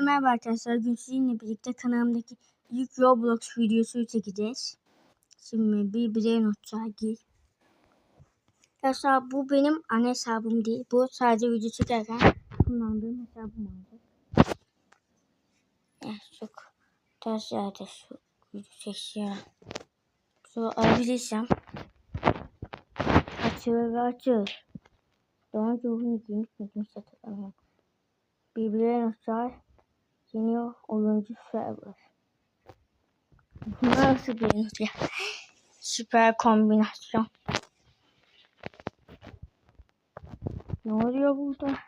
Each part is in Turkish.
Merhaba arkadaşlar. Bugün sizinle birlikte kanalımdaki ilk Roblox videosu çekeceğiz. Şimdi bir birey notlar gir. Arkadaşlar bu benim ana hesabım değil. Bu sadece video çekerken kullandığım hesabım olacak. Evet çok ters yerde şu video çekiyor. Şu alabilirsem açıyor ve açıyor. Daha önce oyunu giymiş miydim hiç hatırlamıyorum. Birbirine notlar Yeni oyuncu server. Bu nasıl bir ya? Süper kombinasyon. Ne oluyor burada?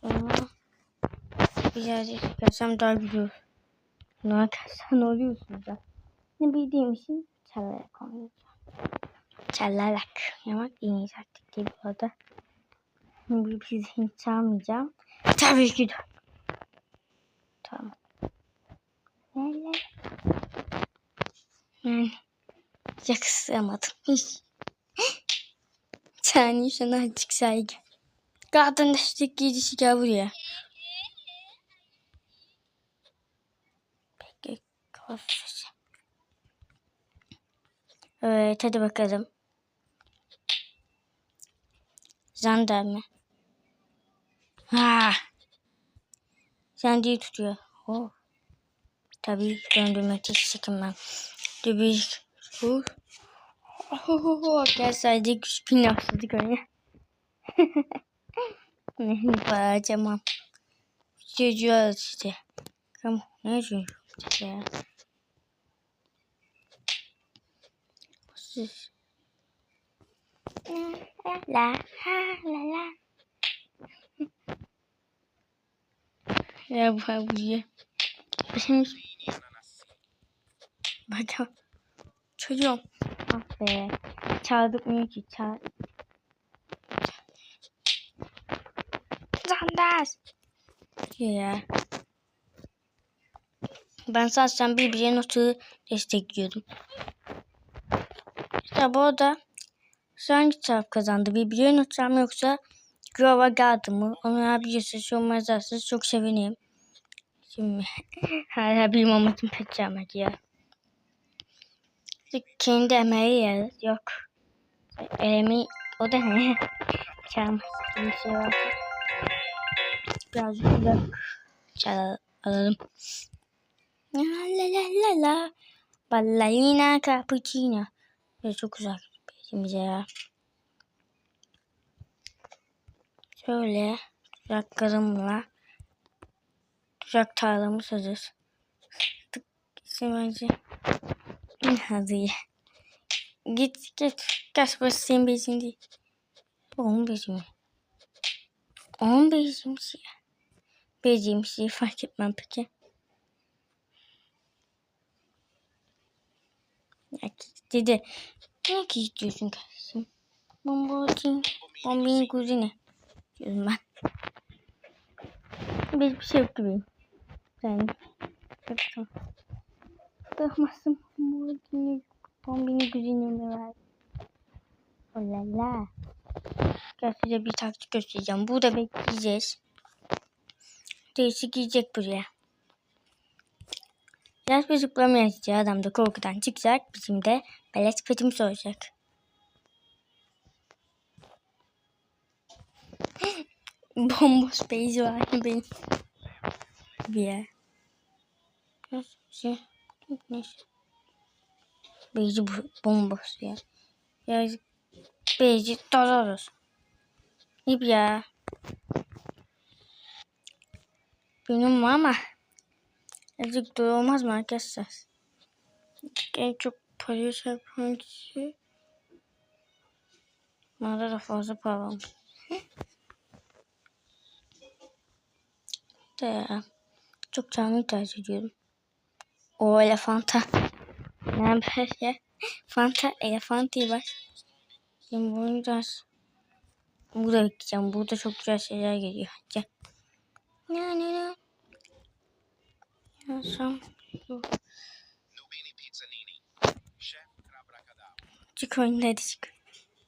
Sonra birazcık çıkarsam daha güzel. Ne arkadaşlar ne oluyorsunuz ya? Ne bildiğim için çalarak oynayacağım. Çalarak oynamak en iyi taktik değil bu arada. Bir bizi hiç çalmayacağım. Tabii ki de. Tamam. Yani yakıştıramadım. Saniye sana azıcık saygı. Kadın destek gidişi gel buraya. Peki kafası. Evet hadi bakalım. Jandarma. Ha. Sen değil tutuyor. Oh. Tabii döndürmek hiç çekinmem. Tabii. Oh, arkadaşlar de güç bin yapsadık öyle. bağıracağım. Çocuğa işte. Tamam. Ne çocuğu? Ya. Siz. La la la la. Ya bu buraya. Şimdi Bakın. Çocuğum. Ah be. Mı ki? Çal. Zandas. Ya. Ben zaten birbirine notu destekliyordum. İşte bu arada hangi taraf kazandı? Birbirine notu yoksa Grova geldi mı? Onu biliyorsa sormazlarsa çok sevinirim. Şimdi hala bir momentum peçeceğim ya. Kendi emeği yer yok. Emeği o da ne? Çam bir şey var. Biraz uzak çal alalım. La la la la la. Ballerina cappuccino. Böyle çok uzak bize ya. Şöyle uzaklarımla Tuzak tarlamız hazır. Tık bence. Hadi. Git git. Kaç başı senin bezin değil. Onun bezi mi? Onun. Beziymiş ya fark etmem peki. Ya dedi. Ne ki istiyorsun kardeşim? Bomba atayım. Bombini kuzine. Diyorum ben. Hiçbir şey yok gibi. Yani. Baktım. Bakmasın. Bombini, bombini güzinimi ver. Olala. Gel size bir taktik göstereceğim. Burada bekleyeceğiz. Değişik gidecek buraya. Biraz bir zıplama. Adam da korkudan çıkacak. Bizim de belet petimiz olacak. Bomboş beyzi var benim. Bir yer. Şey, neyse. Bir yer. Ya beyzi dolarız. Ne bir ya. Benim ama azıcık doğru olmaz mı arkadaşlar? En çok parayı çarpan kişi bana da fazla para de çok canlı tercih ediyorum. O elefanta. Ne haber ya? Fanta elefant diye bak. Şimdi bunu biraz burada bekleyeceğim. Burada çok güzel şeyler geliyor. Gel. Ne ne ne. Yazsam. Çık oyundan hadi çık.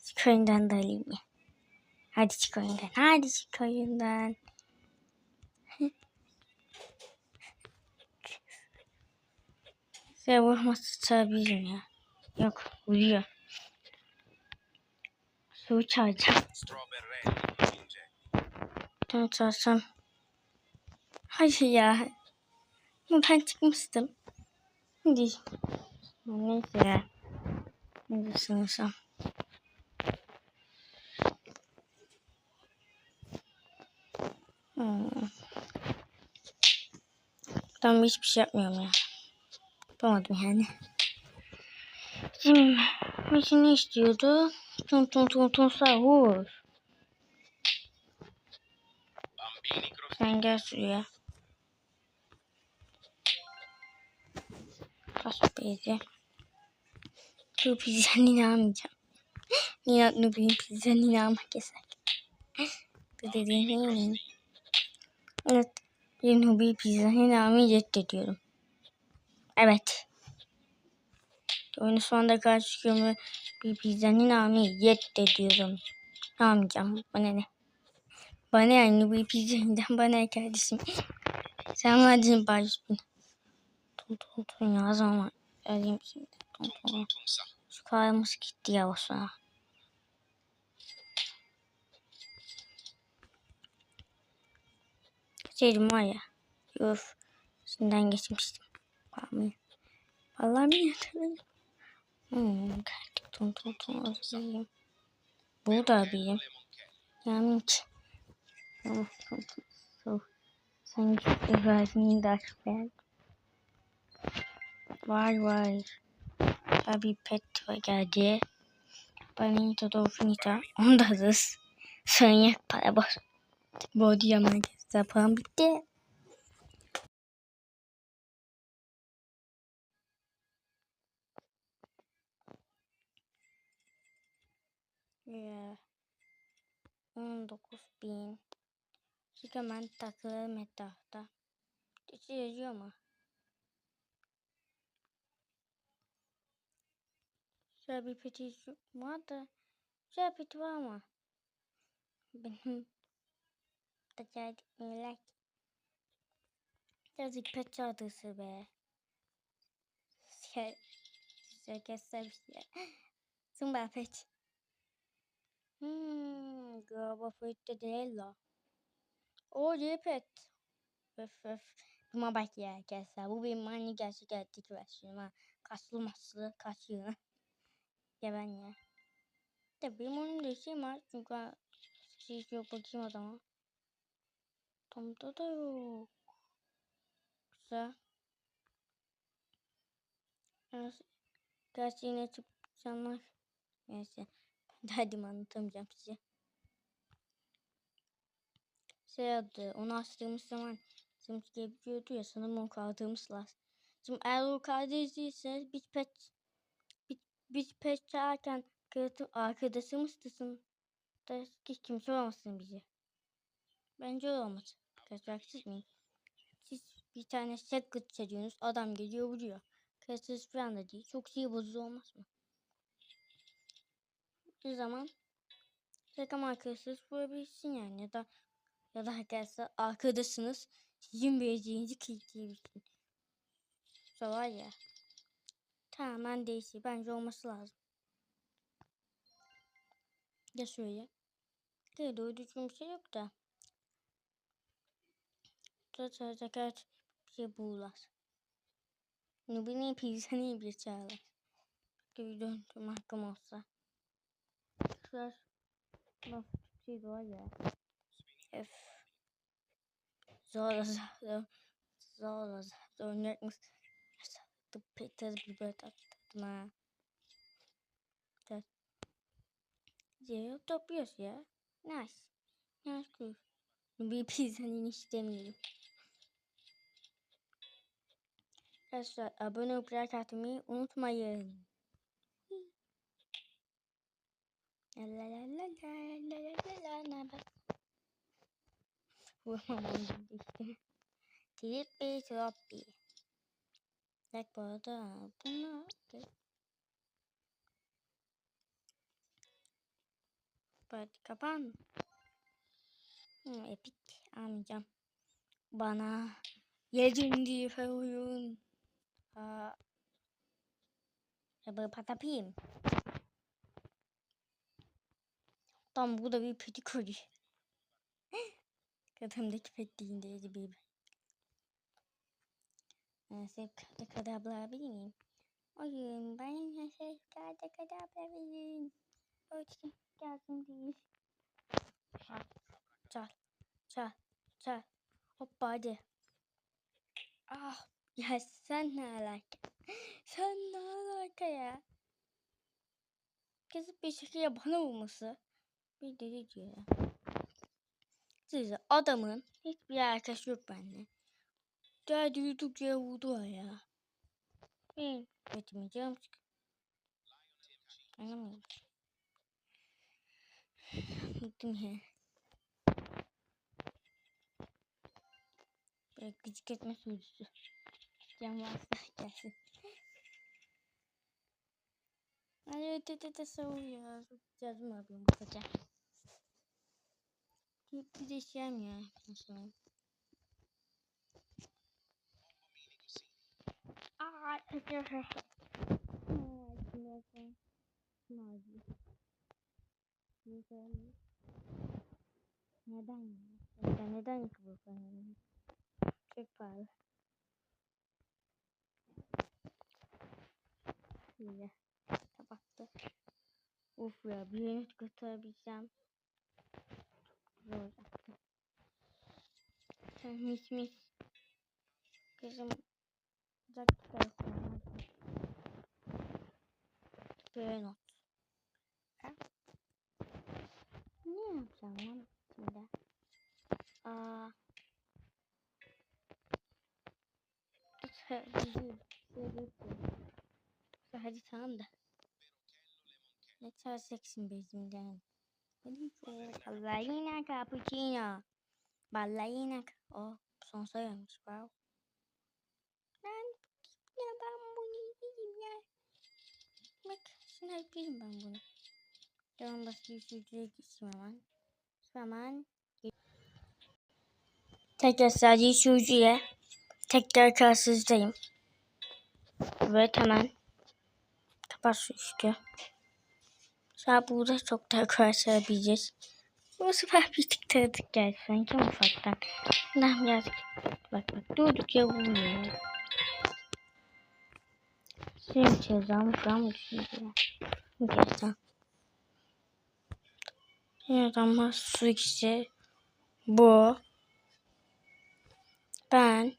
Çık da alayım ya. Hadi çık oyundan. Hadi çık oyundan. Size vurması tutabilirim ya. Yok vuruyor. Su. Ince. Bunu çağırsam. Hayır ya. Ben çıkmıştım. Şimdi. Neyse ya. Ne düşünürsem. Hmm. Tam hiçbir şey yapmıyorum ya. Yapamadım yani. Şimdi Messi ne istiyordu? Tun tun tun tun sahur. Sen gel şuraya. Kaç beyzi. Bu pizzanı inanmayacağım. Niye Nubin pizzanı inanmak yasak. Bu dediğin Evet. Bir Nubi pizzanı inanmayı reddediyorum. Evet. Oyunu sonunda karşı bir pizzanın inanmayı reddediyorum. İnanmayacağım. Bana ne? Bana yani bu pizzanından bana ne kardeşim. Sen başını. Tun tun tun ya zaman. Alayım şimdi. Tun. Tunsa. Şu kahvemiz gitti yavaşça. Şeydim var ya. Yuf. Şimdiden geçmiştim. Vallahi bir hatırlıyorum. Hmm, kalk tun tun tun özleyeyim. Bu da bileyim. Yani. Ama tun tun. So. Sen gitti verdiğin ders ben. Vay vay. Tabii pet var geldi. Benito Dolfinita. Onda hız. Sonra para bas. Body yaman Zapan bitti. 19 bin. Çünkü ben takılırım etrafta. Hiç yazıyor mu? Şöyle bir peti var da. Şöyle peti var mı? Benim da melek. Birazcık pet çağdısı be. Şey, şaka bir şey. Zumba pet. Hmm, galiba de değil la. O iyi pet. Öf öf. Buna bak ya arkadaşlar. Bu benim aynı gerçek gerçek versiyonum ha. Kaslı maslı kaçıyor. ben ya. De benim onun da şeyim var. Çünkü şey yok bakayım adama. Tomda da yok. Güzel. Gerçi yine çıkacaklar. Neyse. Hadi anlatamayacağım size. Şey adı, onu açtığımız zaman Sims geliyordu ya sanırım onu kaldığımız lazım. Şimdi eğer o kaldıysa biz pet biz, biz pet çağırken arkadaşımız dışında hiç kimse olmasın bizi. Bence öyle olmaz. Kaçaksız mıyım? Siz bir tane secret çekiyorsunuz. Adam geliyor vuruyor. Kaçsız falan da değil. Çok şey bozucu olmaz mı? Bir zaman takım arkadaşınız vurabilsin yani. Ya da ya da arkadaşlar arkadaşınız sizin vereceğinizi kilitleyebilsin. İşte var ya. Tamamen değişir. Bence olması lazım. Ya şöyle. Değil doğru düzgün bir şey yok da. Zaten zakat bir şey bulurlar. Nubini pizzanı bir çağırlar. Gibi döndüm hakkım olsa. Şurada nasıl bir şey var ya. F. Zor zor zor zor oynayacakmış. The bir böyle taktım ha. Evet. Zero topluyoruz ya. Nice. Nice cool. Bir pizzanın istemiyorum. Arkadaşlar abone olup like atmayı unutmayın. La la la la la la la la ne bak. Vurmamam işte. Trippi troppi. Bak bu arada bunu Hadi kapan. Hmm, epik almayacağım. Bana yedinci oyun. Aa, Ya böyle patapim. Tam bu da bir peti kuri. Kafamdaki petliğindeydi bir. Nasıl kada kada bulabilir miyim? Oyun ben nasıl kada kada bulabilirim? Ölçüm gelsin değil. Çal, çal, çal, çal. Hoppa hadi. Ah ya sen ne alaka? Sen ne alaka ya? Kesip bir şekilde bana vurması. Bir deli ya. Size adamın hiçbir arkadaşı yok bende. Derdi yudukça vurdu ya. Benim götümü canım sık. Anlamadım. Bıktım ya. Böyle gıcık etme sürüsü. Can varsa gelsin. Hadi öte öte savur ya. Canım abim bu kadar. Bir de şey ya. Nasıl? Aa, Neden ya? Neden, yıkılıyor benim? Çok pahalı. Şöyle. Tabakta. Of ya bir yemek götürebilsem. Güzel olacaktı. Mis mis. Kızım. Uzak tutarsın. Böyle not. Ha? Ne yapacağım lan şimdi? Aa. Hadi tamam da. Ne çalacaksın bizimden? Ballerina cappuccino. Ballerina. Oh, son sayılmış. Wow. Ben ya ben bunu yiyeyim ya. Bak yapayım ben bunu. Başka bir sürücüye gitsin hemen. Hemen. Tekrar sadece sürücüye. Tekrar karşınızdayım. Evet hemen. Kapat şu üstü. Sonra burada çok daha karşılayabileceğiz. Bu sefer bir tık tanıdık geldi sanki ufaktan. Nah birazcık. Bak bak durduk ya vuruyor. Şimdi çözeceğim şu an düşünüyorum. Gerçekten. Evet ama su ikisi bu. Ben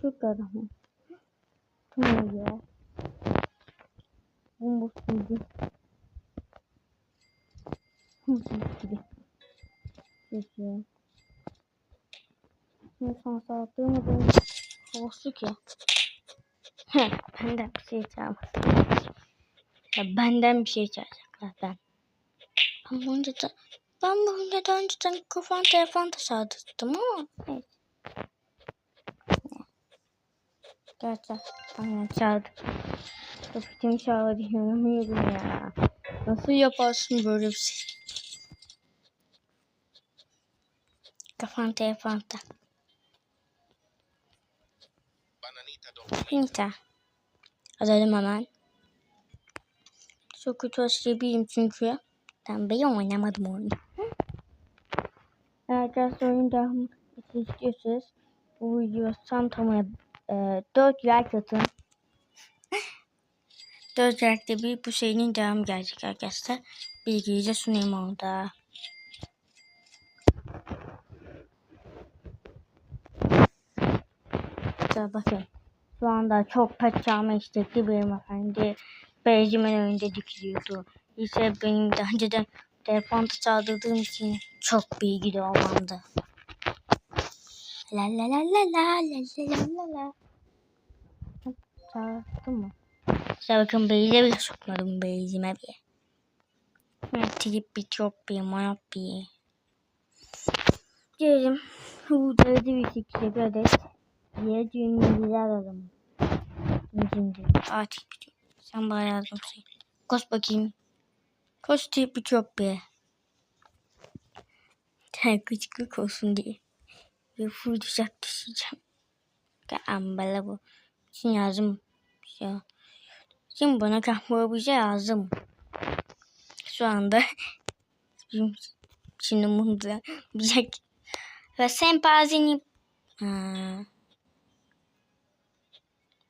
şu adamım. Tamam ya. Bomboş gibi. Peki. Şimdi son saatlığımı da havası ki. Benden bir şey çalmaz. Ya benden bir şey çalacaklar ben. Ben bunca da ben bunca da önceden kafam telefon da sağlattım ama neyse. Gerçi aynen çaldı. Kapitim çaldı inanamıyorum ya. Nasıl yaparsın böyle bir şey? Kafan telefonda. Pinta. Alalım hemen. Çok kötü başlayabilirim çünkü. Ben ben oynamadım oyunu. Arkadaşlar oyun devamı istiyorsanız bu video tam tamına e, 4 like atın. 4 like'de bir bu serinin devamı gelecek arkadaşlar. Bilginize sunayım orada. Arkadaşlar bakın. Şu anda çok çalma istekli bir hanımefendi. Beycimin önünde dikiliyordu. İşte benim daha önceden telefonda çaldırdığım için çok bilgili olmamdı. La la la la la la la la la. Çaldım mı? İşte bakın beyze bile sokmadım beyzime bile. Trip bir çok bir manyak bir. Diyelim. Bu derece bir şekilde bir adet. Diye düğümlüler alalım. Şimdi tatil bitiyor. Sen bana şey. Koş bakayım. Koş tip çok be. Sen küçük olsun diye. Ve full düşecek düşeceğim. Ambala bu. Için yazdım. Şimdi bana kahve bir şey yazdım. Şu anda. Şimdi bunu bir şey. Ve sempazini. Ha.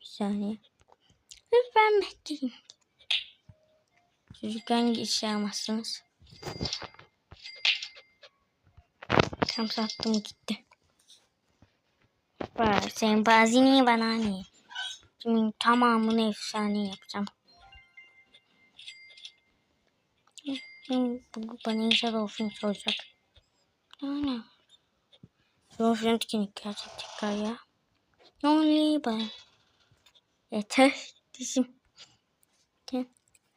Bir saniye. Lütfen bekleyin. Çocukların işe almazsınız. Tam sattım gitti. Bak sempazini bana ne? Şimdi tamamını efsane yapacağım. Bu bana inşallah Dolphin olacak. Yani. Dolphin teknik gerçek tekrar ya. Only ben. Yeter. Dizim. Gel.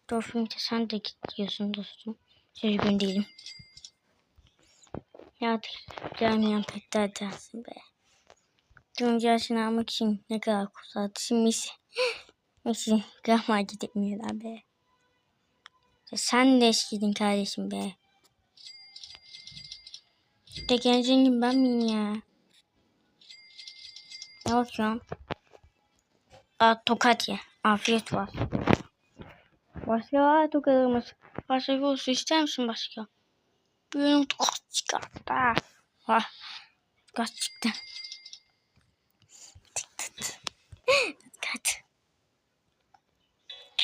Dolphin de sen de gidiyorsun dostum. Üzgün değilim. Ya gelmeyen petler dersin be. Önce yaşını almak için ne kadar kurtardı. Şimdi. Messi gama gitmiyorlar be. Ya sen de eskidin kardeşim be. De gencin gibi ben miyim ya? Ne bakıyorsun? Aa tokat ye. Afiyet var. Başka tokatımız. Başka bir olsun ister misin başka? Benim tokat çıkarttı. Ha. Tokat çıktı.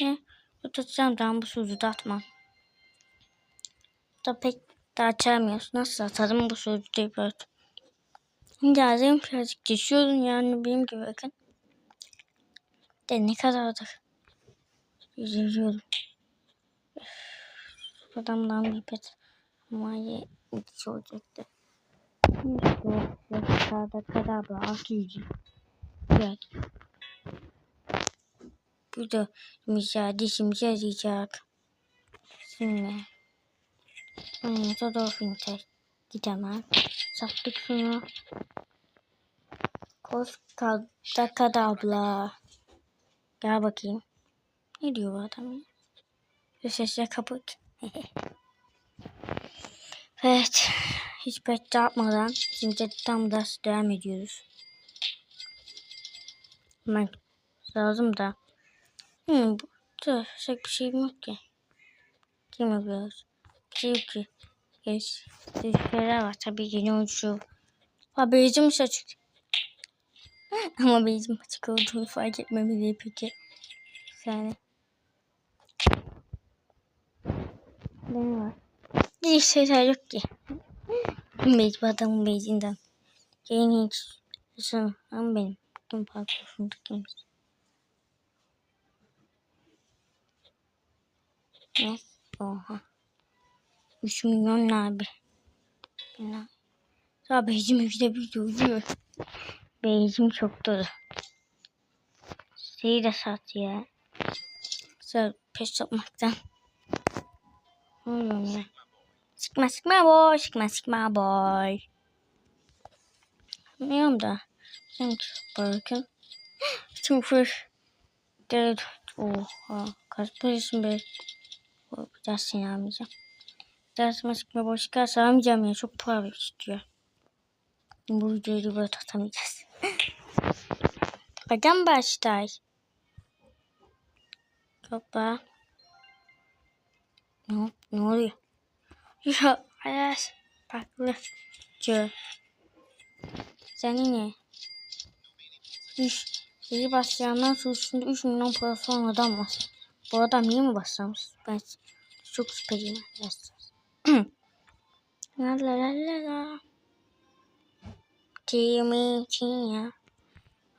Ne? Tutacağım ben bu sözü de atmam. Da pek de açamıyoruz. Nasıl atarım bu sözü de böyle. Geldim birazcık geçiyordun yani benim gibi bakın. De ne kadardır. Üzülüyorum. Adamdan bir pet. Ama ye bir olacaktı. İşte yaşlarda kadar bu 600. Evet. Bu da müsaade işimize yarayacak. Şimdi. Hmm, Rodolfin test. Gidemem. Sattık şunu. Koskada kadabla. Gel bakayım. Ne diyor bu adam ya? Ve sesle kapat. evet. Hiç bet yapmadan şimdi tam ders devam ediyoruz. Ben lazım da. Hmm, şey bir şeyim yok ki. Kim yapıyoruz? Şey yok ki. Geç. Şeyler var tabii yeni oyuncu. Ha beyzim açık. Ama beyzim açık olduğunu fark etmemeli peki. Yani. Ne var? Bir şeyler yok ki. Beyz adamın beyzinden. Yeni hiç. Sen ama benim. Kim parkurunda kimse. Ne? Oha. 3 milyon abi? Ya beyzim işte bir çocuğu. Beyzim çok dolu. Şeyi de sat ya. Sen pes yapmaktan. Oğlum. Sıkma sıkma boy. Sıkma sıkma boy. Bilmiyorum da. Şimdi bakın. Şimdi fır. Evet. Oha. Kaç polisim be. Bir daha seni almayacağım. Dersime sıkma boş çıkarsa almayacağım ya. Çok para istiyor. Bu videoyu böyle tutamayacağız. Neden başlar? Baba. Ne, ne oluyor? Ya Ayas. Farklı. Cö. Seni ne? İş. İyi başlayandan sonra 3 milyon parası olan adam var. Bu adam niye mi başlamış? Ben çok şüpheliyim arkadaşlar. la la la la la. Kimi için ya.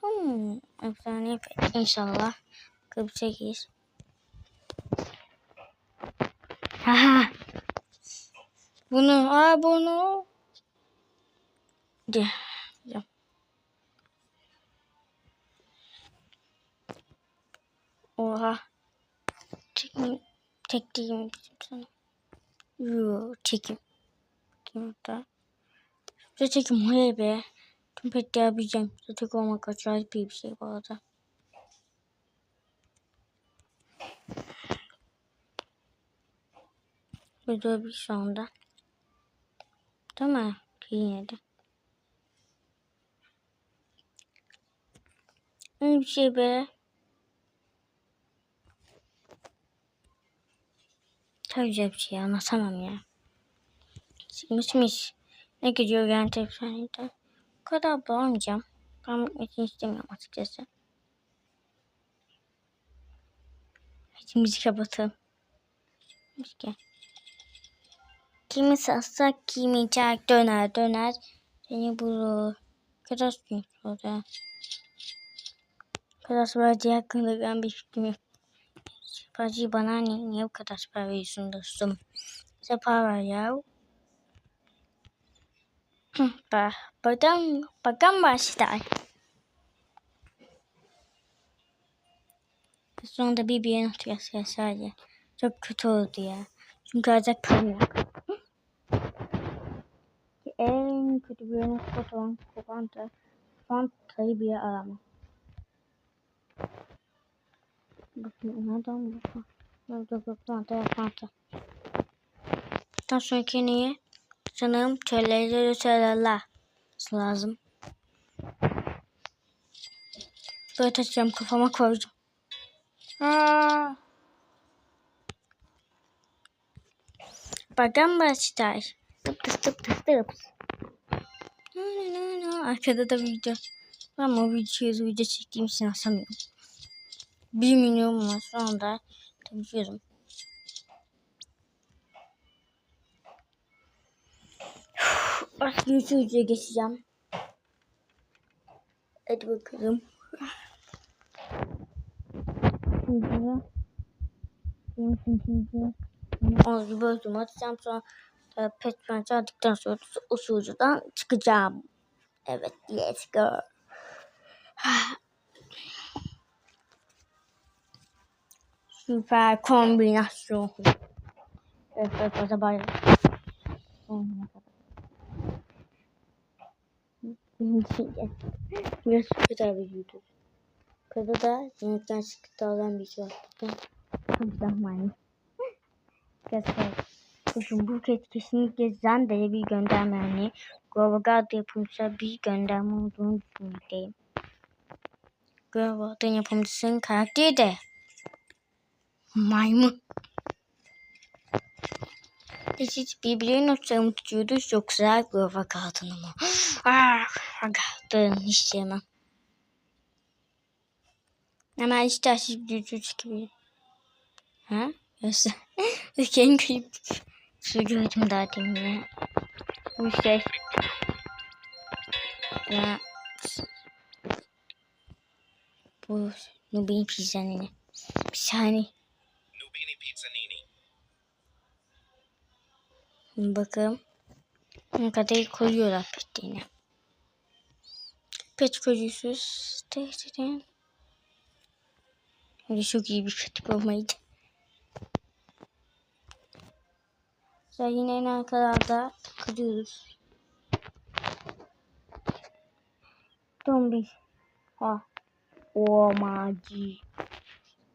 Hmm, efsane inşallah. 48. Haha. Bunu, aa bunu. De. Oha. Çekim, tek değilim sana. Yoo, çekim. Kim da? Şurada çekim hayır be. Tüm petleri yapabileceğim. Tek olmak acayip bir şey bu arada. Burada bir. Değil mi? Yine de. Bir şey be. Çok güzel bir şey anlatamam ya. Sıkmışmış. Ne gidiyor yani tepsihanede. Bu kadar bağlamayacağım. Ben bitmesini istemiyorum açıkçası. Müzik kapatalım. Müzik. Kimi satsak kimi çak döner döner. Seni bulur. Sonra. Kadar süreci hakkında ben bir fikrim yok. Şifacı bana ne, niye bu kadar süper veriyorsun dostum? Bize para ver ya. Bak, bakalım, bakalım başlar. Sonunda bir bir yere oturuyoruz ya sadece. Çok kötü oldu ya. Çünkü param yok. en kötü bir yere fotoğraf kopanta. Fantayı bir yer arama. Bakın nereden bu? Nerede bu fanta fanta. Daha sonraki neye? Sanırım telleri söylerler. lazım. Böyle taşıyacağım kafama koydum. Aa. Bagan başlar. Tıp tıp tıp tıp tıp. Arkada da video. Ama videoyu video çektiğim için asamıyorum. 1 milyon var şu anda. Tabii Artık YouTube'ya geçeceğim. Hadi bakalım. Şimdi Onu gibi öldüm atacağım sonra da petmen çaldıktan sonra o çıkacağım. Evet let's go. Süper kombinasyon. Evet evet evet bay. Biraz güzel bir YouTube. Kızı da yemekten çıktı alan bir şey attı. Tam zamanı. Gerçekten. Bugün bu kez kesinlikle Zande'ye bir gönderme yani Grovagard yapımcıya bir gönderme olduğunu düşünmekteyim. Grovagard'ın yapımcısının karakteri de maymun. Hiç birbirlerinin uçlarını tutuyordu. Yoksa Grovagard'ın ama. Ah, Grovagard'ın hiç sevmem. Hemen işte açıp gücü çıkıyor. Ha? Yoksa ülkenin klip şu gördüm daha demin ya. Bu şey ya bu Nubin pizzanini bir saniye Pizzanini. bakalım ne kadar koyuyorlar pettiğine. Pet koyuyorsunuz. Tehdirin. Öyle çok iyi bir kritik olmaydı. Güzel yine en arkalarda takılıyoruz. Zombi. Ha. O maci.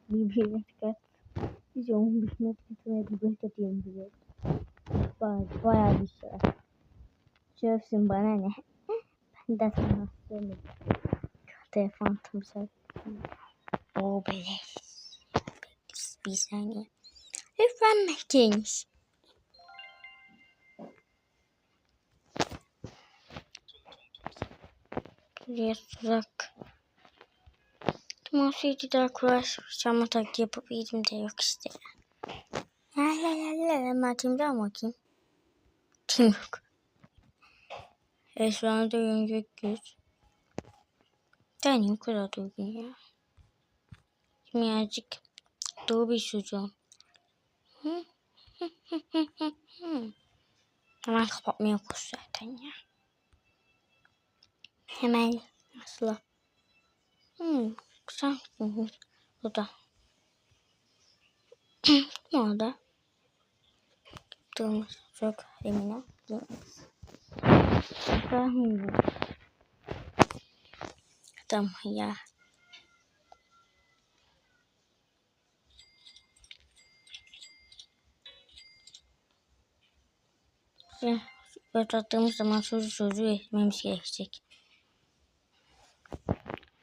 Birbirine dikkat. Biz onun dikkat bir göz atıyorum bize. Bayağı, bayağı bir şey. Şerefsin bana ne? Ben de sana söyledim. Telefon tamsal. O beleş. Bir saniye. Lütfen bekleyiniz. Buraya tuzak. Masaydı da kuraşacağım taktiği yapıp yedim de yok işte. La la la la la ben timden bakayım. Tim yok. E şu anda oyuncak göz. Deneyim kadar durgun ya. Birazcık doğru bir çocuğum. Hemen kapatmaya koş zaten ya. Hemen nasıl? Hmm, güzel. Bu da. ne oldu? Durmuş çok emine. Tamam. Ya. Böyle tattığımız zaman çocuğu çocuğu etmemiz gerekecek.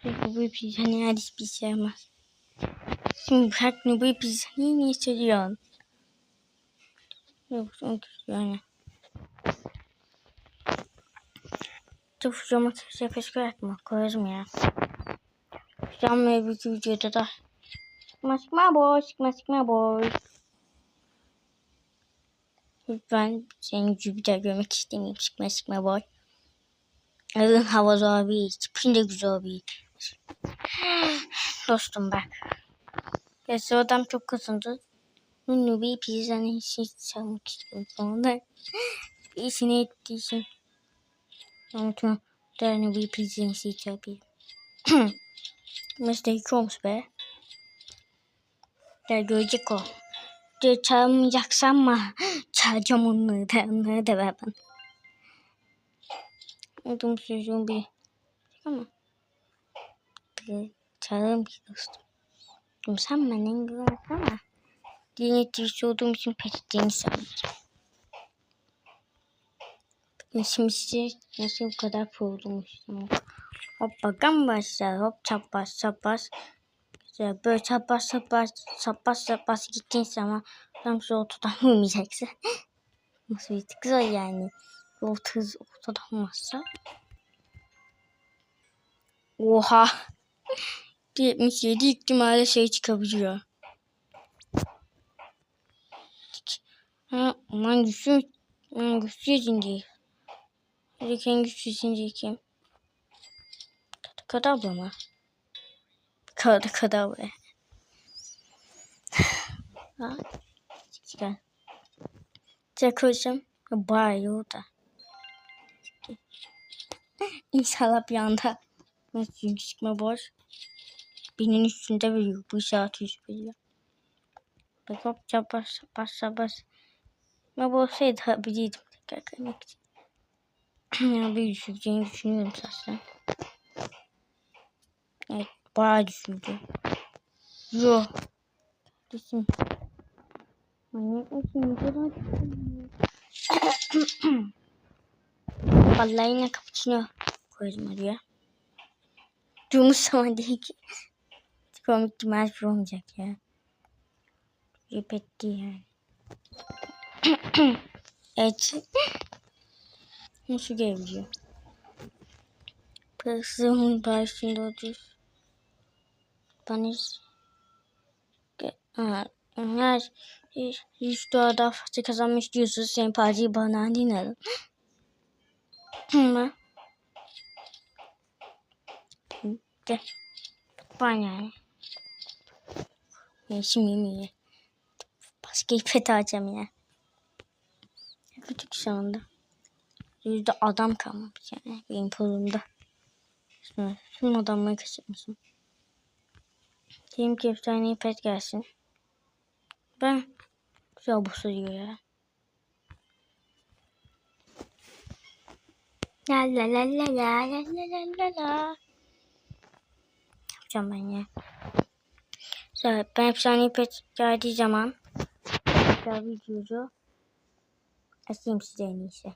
Bu pizza ne hadi hiçbir şey yapmaz. Şimdi bırak ne bu pizza niye söylüyorsun? Yok onu yani. Dur şurama sepet bırakma koyarım ya. Ve bir videoda da. Sıkma sıkma boy sıkma sıkma boy. Lütfen yüzü bir görmek istemiyorum sıkma sıkma boy. Evin havası abi. Tipin de güzel abi. Dostum bak. Gerçi adam çok kızındı. Nunu bir pizzanın işi çalmak istiyorum sonunda. İşini ettiği için. Unutma. Derine bir işi çalayım. Mesela iki olmuş be. Der görecek o. De çalmayacaksam mı? Çalacağım onları da onları da ver bana. Unuttum çocuğum bir. Ama. Bir çalarım ki dostum. Sen benden güvenlik ama. Dini tirsi olduğum için pek dini sanmayacağım. Şimdi size nasıl bu kadar kurulmuştum. Hoppa gambaslar hop çapraz çapraz. İşte böyle çapraz çapraz çapraz çapraz gittiğin zaman tam şu ortadan olmayacaksın. Nasıl bir zor yani. Orta, ortadan olmazsa. Oha. 77 ihtimalle şey çıkabiliyor. Ha, aman güçlü, aman güçlü şimdi. Hadi en güçlü şimdi kim? Kadabra mı? Kada kadabra. ha? Çıkar. Tek hocam bayağı iyi oldu. İnşallah bir anda nasıl çıkma boş. Binin üstünde veriyor. Bu saat yüz veriyor. Bak hop çabas bas bas. Ama bu olsaydı bilirdim tekrar kaymak için. ya bir düşüreceğini düşünüyorum zaten. Evet bayağı düşürdü. Yo. Düşün. Manyak mısın? Ne kadar Vallahi yine cappuccino koydum oraya. Durmuş zaman değil ki. Komik kim her şey olmayacak ya. Repetti yani. evet. Nasıl geliyor? Pırsımın başında otur. Tanış. Eğer 100 dolar daha fazla kazanmış diyorsunuz senin parayı bana dinlerim. Ama. Gel. Bana. Ya şimdi mi? Başka ipet alacağım ya. Küçük şu anda. Yüzde adam kalmamış yani benim kolumda. Tüm adamları kaçırmışım. Diyelim ki efsane ipet gelsin. Ben güzel bu diyor ya. La la la la la la la la la. Yapacağım ben ya. Evet, ben efsane ipet geldiği zaman tekrar videoyu açayım size en iyisi.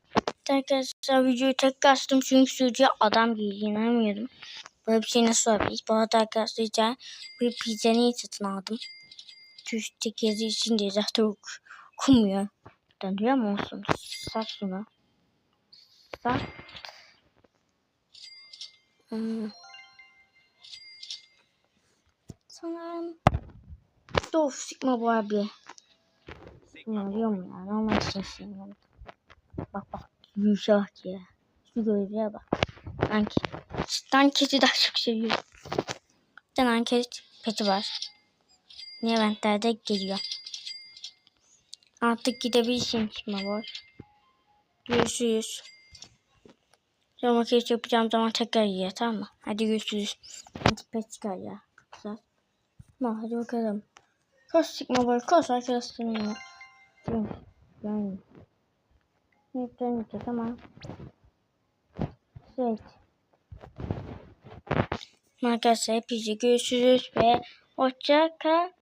Arkadaşlar videoyu tekrar açtım çünkü sucuğa adam geliyor inanamıyorum. Böyle bir şey nasıl olabilir? Bu arada arkadaşlar bir pizzanı satın aldım. Tüste kezi için de zaten okumuyor. Dönüyor mu olsun? Sat şunu. Sat. Hmm. Sanırım Of sıkma bu abi. Sıkmıyorum ya. Normal sıkmıyorum. Bak bak. Yumuşak ya. Şu gözlüğe bak. Anki. Anketi daha çok seviyorum. Tane anket peti var. Niye eventlerde geliyor. Artık gidebilirsin çıkma var. Görüşürüz. Sonra kez yapacağım zaman tekrar yiyor tamam mı? Hadi görüşürüz. Hadi pet çıkar ya. Güzel. Tamam hadi bakalım. Koş çıkma var koş arkadaşlarım ya. Yani. Neyse tamam. Evet. Arkadaşlar hepinize görüşürüz ve hoşça kal.